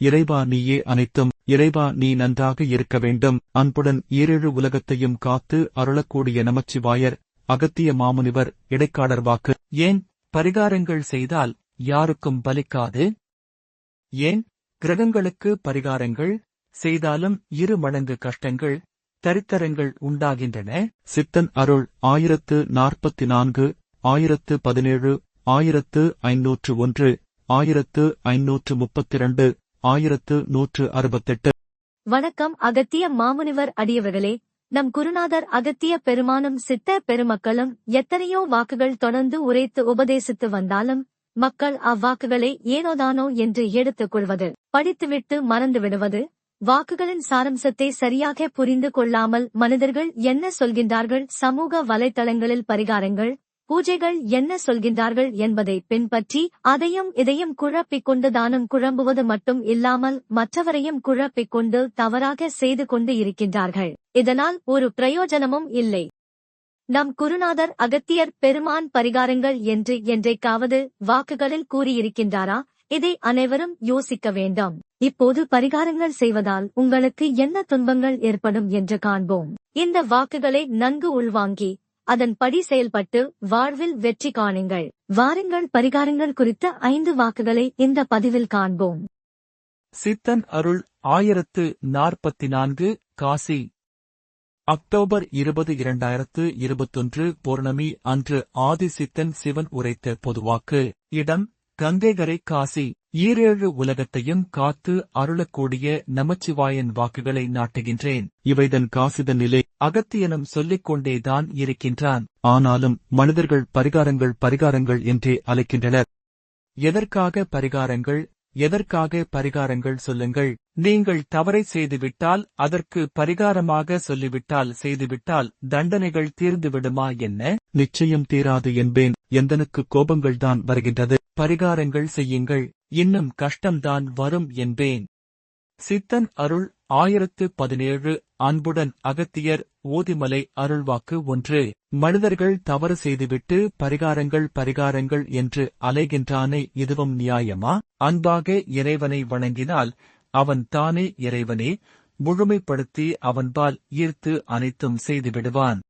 இறைவா நீயே அனைத்தும் இறைவா நீ நன்றாக இருக்க வேண்டும். அன்புடன் ஈரேழு உலகத்தையும் காத்து அருளக்கூடிய நமச்சிவாயர் அகத்திய மாமுனிவர் இடைக்காடர் வாக்கு. ஏன் பரிகாரங்கள் செய்தால் யாருக்கும் பலிக்காது? ஏன் கிரகங்களுக்கு பரிகாரங்கள் செய்தாலும் இரு மடங்கு கஷ்டங்கள் தரித்தரங்கள் உண்டாகின்றன? சித்தன் அருள் ஆயிரத்து நாற்பத்தி நான்கு ஆயிரத்து பதினேழு ஆயிரத்து ஐநூற்று ஒன்று ஆயிரத்து ஐநூற்று முப்பத்திரண்டு ஆயிரத்து நூற்று அறுபத்தெட்டு. வணக்கம் அகத்திய மாமுனிவர் அடியவர்களே. நம் குருநாதர் அகத்திய பெருமானும் சித்த பெருமக்களும் எத்தனையோ வாக்குகள் தொடர்ந்து உரைத்து உபதேசித்து வந்தாலும் மக்கள் அவ்வாக்குகளை ஏனோதானோ என்று எடுத்துக் கொள்வது படித்துவிட்டு மறந்து விடுவது வாக்குகளின் சாரம்சத்தை சரியாக புரிந்து கொள்ளாமல் மனிதர்கள் என்ன சொல்கின்றார்கள் சமூக வலைத்தளங்களில் பரிகாரங்கள் பூஜைகள் என்ன சொல்கின்றார்கள் என்பதை பின்பற்றி அதையும் இதையும் குழப்பிக் கொண்டு தானும் குழம்புவது மட்டும் இல்லாமல் மற்றவரையும் குழப்பிக் கொண்டு தவறாக செய்து கொண்டு இருக்கின்றார்கள். இதனால் ஒரு பிரயோஜனமும் இல்லை. நம் குருநாதர் அகத்தியர் பெருமான் பரிகாரங்கள் என்று என்றைக்காவது வாக்குகளில் கூறியிருக்கின்றாரா? இதை அனைவரும் யோசிக்க வேண்டாம். இப்போது பரிகாரங்கள் செய்வதால் உங்களுக்கு என்ன துன்பங்கள் ஏற்படும் என்று காண்போம். இந்த வாக்குகளை நன்கு உள்வாங்கி அதன்படி செயல்பட்டு வாழ்வில் வெற்றி காணுங்கள். வாருங்கள் பரிகாரங்கள் குறித்த ஐந்து வாக்குகளை இந்த பதிவில் காண்போம். சித்தன் அருள் ஆயிரத்து நாற்பத்தி நான்கு காசி. அக்டோபர் இருபது இரண்டாயிரத்து இருபத்தொன்று பௌர்ணமி அன்று ஆதிசித்தன் சிவன் உரைத்த பொதுவாக்கு. இடம் கங்கைகரை காசி. ஈரேழு உலகத்தையும் காத்து அருளக்கூடிய நமச்சிவாயன் வாக்குகளை நாட்டுகின்றேன். இவைதன் காசிதன் நிலை அகத்தியனும் சொல்லிக் கொண்டேதான் இருக்கின்றான். ஆனாலும் மனிதர்கள் பரிகாரங்கள் பரிகாரங்கள் என்றே அழைக்கின்றனர். எதற்காக பரிகாரங்கள்? எதற்காக பரிகாரங்கள் சொல்லுங்கள். நீங்கள் தவறை செய்துவிட்டால் அதற்கு பரிகாரமாக சொல்லிவிட்டால் செய்துவிட்டால் தண்டனைகள் தீர்ந்துவிடுமா என்ன? நிச்சயம் தீராது என்பேன். எந்தனுக்கு கோபங்கள்தான் வருகின்றது. பரிகாரங்கள் செய்யுங்கள். இன்னும் கஷ்டம்தான் வரும் என்பேன். சித்தன் அருள் ஆயிரத்து பதினேழு அன்புடன் அகத்தியர் ஓதிமலை அருள்வாக்கு ஒன்று மனிதர்கள் தவறு செய்துவிட்டு பரிகாரங்கள் பரிகாரங்கள் என்று அலைகின்றானே இதுவும் நியாயமா? அன்பாக இறைவனை வணங்கினால் அவன் தானே இறைவனே முழுமைப்படுத்தி அவன்பால் ஈர்த்து அனைத்தும் செய்துவிடுவான்.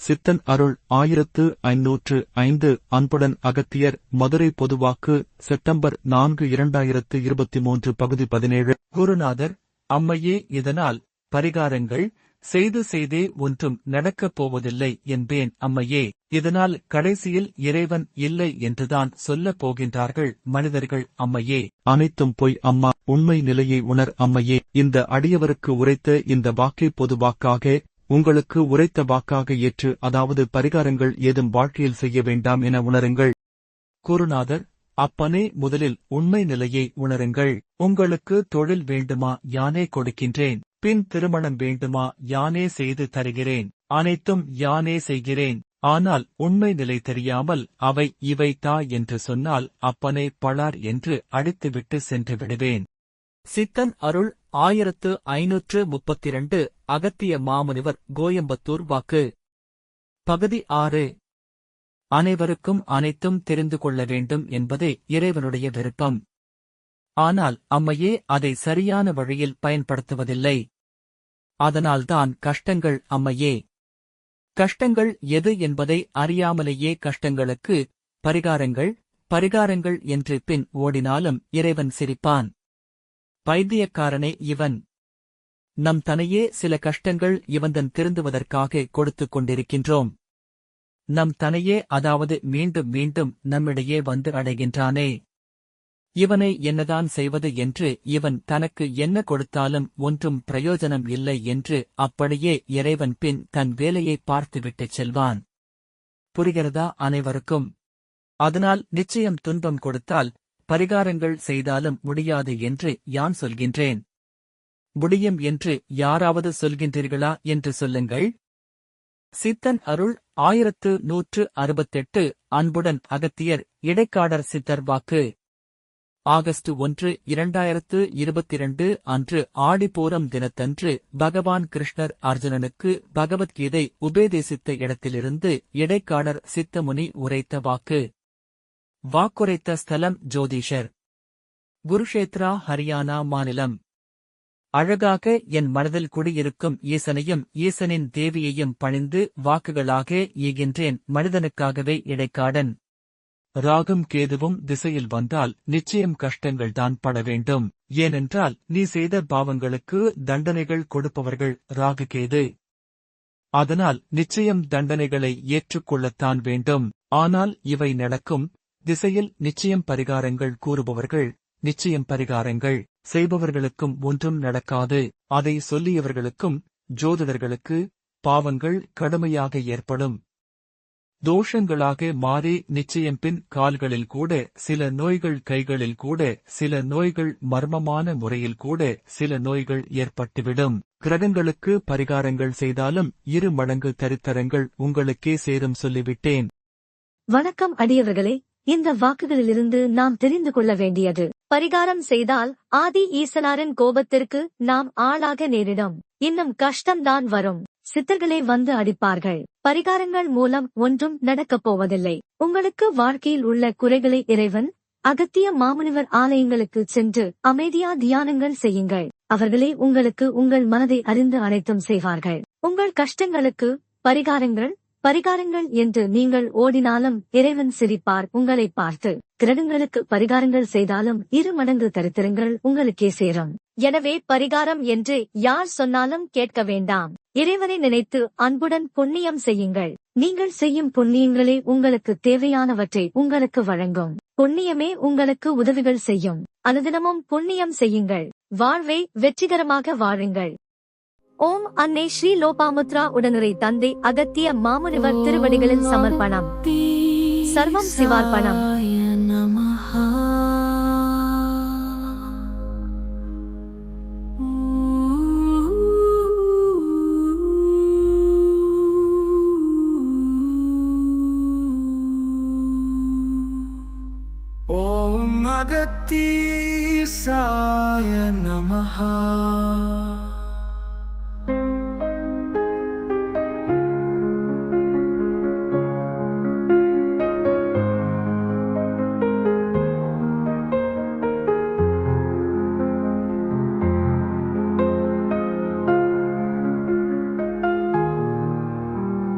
சித்தன் அருள் ஆயிரத்து ஐநூற்று ஐந்து அன்புடன் அகத்தியர் மதுரை பொதுவாக்கு செப்டம்பர் நான்கு இரண்டாயிரத்து இருபத்தி மூன்று பகுதி பதினேழு. குருநாதர் அம்மையே இதனால் பரிகாரங்கள் செய்து செய்தே ஒன்றும் நடக்கப் போவதில்லை என்பேன் அம்மையே. இதனால் கடைசியில் இறைவன் இல்லை என்றுதான் சொல்லப் போகின்றார்கள் மனிதர்கள் அம்மையே. அனைத்தும் பொய் அம்மா. உண்மை நிலையை உணர் அம்மையே. இந்த அடியவருக்கு உரைத்த இந்த வாக்கை பொதுவாக்காக உங்களுக்கு உரைத்த வாக்காக ஏற்று அதாவது பரிகாரங்கள் ஏதும் வாழ்க்கையில் செய்ய வேண்டாம் என உணருங்கள். குருநாதர் அப்பனே முதலில் உண்மை நிலையை உணருங்கள். உங்களுக்கு தொழில் வேண்டுமா? யானே கொடுக்கின்றேன். பின் திருமணம் வேண்டுமா? யானே செய்து தருகிறேன். அனைத்தும் யானே செய்கிறேன். ஆனால் உண்மை நிலை தெரியாமல் அவை இவை தா என்று சொன்னால் அப்பனே பளார் என்று அழித்துவிட்டு சென்று விடுவேன். சித்தன் அருள் ஆயிரத்து ஐநூற்று முப்பத்திரண்டு அகத்திய மாமுனிவர் கோயம்பத்தூர் வாக்கு. பகுதி ஆறு. அனைவருக்கும் அனைத்தும் தெரிந்து கொள்ள வேண்டும் என்பதே இறைவனுடைய விருப்பம். ஆனால் அம்மையே அதை சரியான வழியில் பயன்படுத்துவதில்லை. அதனால்தான் கஷ்டங்கள் அம்மையே. கஷ்டங்கள் எது என்பதை அறியாமலேயே கஷ்டங்களுக்கு பரிகாரங்கள் பரிகாரங்கள் என்று பின் ஓடினாலும் இறைவன் சிரிப்பான். பைத்தியக்காரனே இவன். நம் தனையே சில கஷ்டங்கள் இவந்தன் திருந்துவதற்காக கொடுத்துக் கொண்டிருக்கின்றோம். நம் தனையே அதாவது மீண்டும் மீண்டும் நம்மிடையே வந்து அடைகின்றானே. இவனை என்னதான் செய்வது என்று இவன் தனக்கு என்ன கொடுத்தாலும் ஒன்றும் பிரயோஜனம் இல்லை என்று அப்படியே இறைவன் பின் தன் வேலையை பார்த்துவிட்டுச் செல்வான். புரிகிறதா அனைவருக்கும்? அதனால் நிச்சயம் துன்பம் கொடுத்தால் பரிகாரங்கள் செய்தாலும் முடியாது என்று யான் சொல்கின்றேன். முடியும் என்று யாராவது சொல்கின்றீர்களா என்று சொல்லுங்கள். சித்தன் அருள் ஆயிரத்து நூற்று அறுபத்தெட்டு அன்புடன் அகத்தியர் இடைக்காடர் சித்தர் வாக்கு. ஆகஸ்ட் ஒன்று இரண்டாயிரத்து இருபத்திரண்டு அன்று ஆடிப்பூரம் தினத்தன்று பகவான் கிருஷ்ணர் அர்ஜுனனுக்கு பகவத்கீதை உபேதேசித்த இடத்திலிருந்து இடைக்காடர் சித்தமுனி உரைத்த வாக்கு. வாக்குரைத்த ஸ்தலம் ஜோதிஷர். குருஷேத்ரா ஹரியானா மாநிலம். அழகாக என் மனதில் குடியிருக்கும் ஈசனையும் ஈசனின் தேவியையும் பணிந்து வாக்குகளாக ஈகின்றேன் மனிதனுக்காகவே இடைக்காடன். ராகும் கேதுவும் திசையில் வந்தால் நிச்சயம் கஷ்டங்கள்தான் பட வேண்டும். ஏனென்றால் நீ செய்த பாவங்களுக்கு தண்டனைகள் கொடுப்பவர்கள் ராகு கேது. அதனால் நிச்சயம் தண்டனைகளை ஏற்றுக்கொள்ளத்தான் வேண்டும். ஆனால் இவை நடக்கும். திசையில் நிச்சயம் பரிகாரங்கள் கூறுபவர்கள். நிச்சயம் பரிகாரங்கள். செய்பவர்களுக்கும் ஒன்றும் நடக்காது. அதை சொல்லியவர்களுக்கும் ஜோதிடர்களுக்கு பாவங்கள் கடுமையாக ஏற்படும். தோஷங்களாக மாறி நிச்சயம் பின் கால்களில் கூட சில நோய்கள் கைகளில் கூட சில நோய்கள் மர்மமான முறையில் கூட சில நோய்கள் ஏற்பட்டுவிடும். கிரகங்களுக்கு பரிகாரங்கள் செய்தாலும் இரு மடங்கு தரித்தரங்கள் உங்களுக்கே சேரும் சொல்லிவிட்டேன். வணக்கம் அடியவர்களே இந்த வாக்குகளிலிருந்து நாம் தெரிந்து கொள்ள வேண்டியது. பரிகாரம் செய்தால் ஆதி ஈசனாரின் கோபத்திற்கு நாம் ஆளாக நேரிடும். இன்னும் கஷ்டம்தான் வரும். சித்தர்களே வந்து அடிப்பார்கள். பரிகாரங்கள் மூலம் ஒன்றும் நடக்கப் போவதில்லை. உங்களுக்கு வாழ்க்கையில் உள்ள குறைகளை இறைவன் அகத்திய மாமுனிவர் ஆலயங்களுக்கு சென்று அமைதியா தியானங்கள் செய்யுங்கள். அவர்களே உங்களுக்கு உங்கள் மனதை அறிந்து அனைத்தும் செய்வார்கள். உங்கள் கஷ்டங்களுக்கு பரிகாரங்கள் பரிகாரங்கள் என்று நீங்கள் ஓடினாலும் இறைவன் சிரிப்பார். உங்களை பார்த்து கிரகங்களுக்கு பரிகாரங்கள் செய்தாலும் இரு மடங்கு தரித்திரங்கள் உங்களுக்கே சேரும். எனவே பரிகாரம் என்று யார் சொன்னாலும் கேட்க வேண்டாம். இறைவனை நினைத்து அன்புடன் புண்ணியம் செய்யுங்கள். நீங்கள் செய்யும் புண்ணியங்களே உங்களுக்கு தேவையானவற்றை உங்களுக்கு வழங்கும். புண்ணியமே உங்களுக்கு உதவிகள் செய்யும். அனுதினமும் புண்ணியம் செய்யுங்கள். வாழ்வை வெற்றிகரமாக வாழுங்கள். ஓம் அன்னை ஸ்ரீ லோபாமுத்ரா உடனுரை தந்தை அகத்திய மாமுனிவர் திருவடிகளின் சமர்ப்பணம். சர்வம் சிவார்ப்பணம். ஓம் அகத்தீசாய நமஹா.